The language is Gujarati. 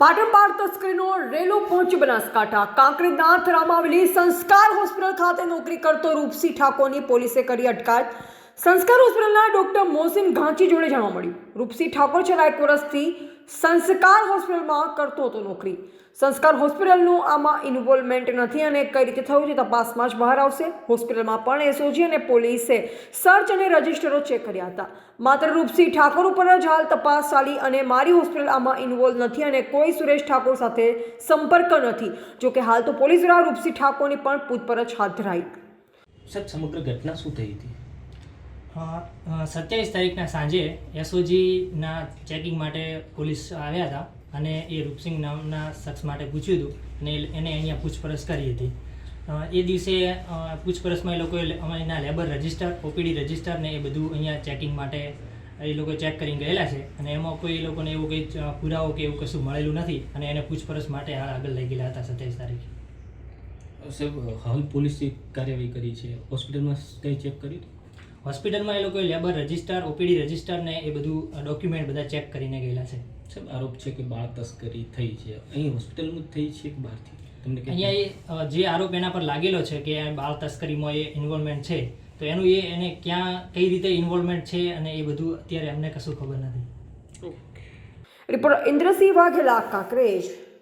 પાટણ બાળ તસ્કરીનો રેલો પહોંચી બનાસકાંઠા. કાંકરેજના થરામાં આવેલી સંસ્કાર હોસ્પિટલ ખાતે નોકરી કરતો રૂપસી ઠાકોરની પોલીસે કરી અટકાયત. સંસ્કાર હોસ્પિટલના ડોક્ટર મોહસિન ઘાંચી જોડે જાણવા મળ્યું. રૂપસી ઠાકોર છેલ્લા એક વર્ષથી સંસ્કાર હોસ્પિટલમાં કરતો હતો નોકરી. સંસ્કાર હોસ્પિટલનું આમાં ઇન્વોલ્વમેન્ટ નથી અને કઈ રીતે થયું છે તપાસમાં જ બહાર આવશે. હોસ્પિટલમાં પણ એસઓજી અને પોલીસે સર્ચ અને રજિસ્ટરો ચેક કર્યા હતા. માત્ર રૂપસી ઠાકોર ઉપર જ હાલ તપાસ ચાલી અને મારી હોસ્પિટલ આમાં ઇન્વોલ્વ નથી અને કોઈ સુરેશ ઠાકોર સાથે સંપર્ક નથી. જોકે હાલ તો પોલીસ દ્વારા રૂપસી ઠાકોરની પણ પૂછપરછ હાથ ધરાઈ. સમગ્ર ઘટના શું થઈ હતી? સત્યાવીસ તારીખના સાંજે એસઓજીના ચેકિંગ માટે પોલીસ આવ્યા હતા અને એ રૂપસિંગ નામના શખ્સ માટે પૂછ્યું હતું અને એને અહીંયા પૂછપરછ કરી હતી. એ દિવસે પૂછપરછમાં એ લોકોએ અમારીના લેબર રજિસ્ટર ઓપીડી રજિસ્ટર ને એ બધું અહીંયા ચેકિંગ માટે એ લોકો ચેક કરીને ગયેલા છે અને એમાં કોઈ એ લોકોને એવું કંઈ પુરાવો કે એવું કશું મળેલું નથી અને એને પૂછપરછ માટે હાલ આગળ લઈ ગયેલા હતા સત્યાવીસ તારીખે. સાહેબ હાલ પોલીસે કાર્યવાહી કરી છે. હોસ્પિટલમાં કંઈ ચેક કર્યું? હોસ્પિટલમાં એ લોકોએ લેબર રજિસ્ટર ઓપીડી રજિસ્ટર ને એ બધું ડોક્યુમેન્ટ બધા ચેક કરીને ગયેલા છે. સાહેબ આરોપ છે કે બાળ તસ્કરી થઈ છે. અહીં હોસ્પિટલમાં જ થઈ છે કે બહારથી? તમને અહીંયા એ જે આરોપ એના પર લાગેલો છે કે બાળ તસ્કરીમાં એ ઇન્વોલ્વમેન્ટ છે તો એનું એ એને ક્યાં કઈ રીતે ઇન્વોલ્વમેન્ટ છે અને એ બધું અત્યારે અમને કશું ખબર નથી. રિપોર્ટર ઇન્દ્રસિંહ વાઘેલા કાંકરેજ.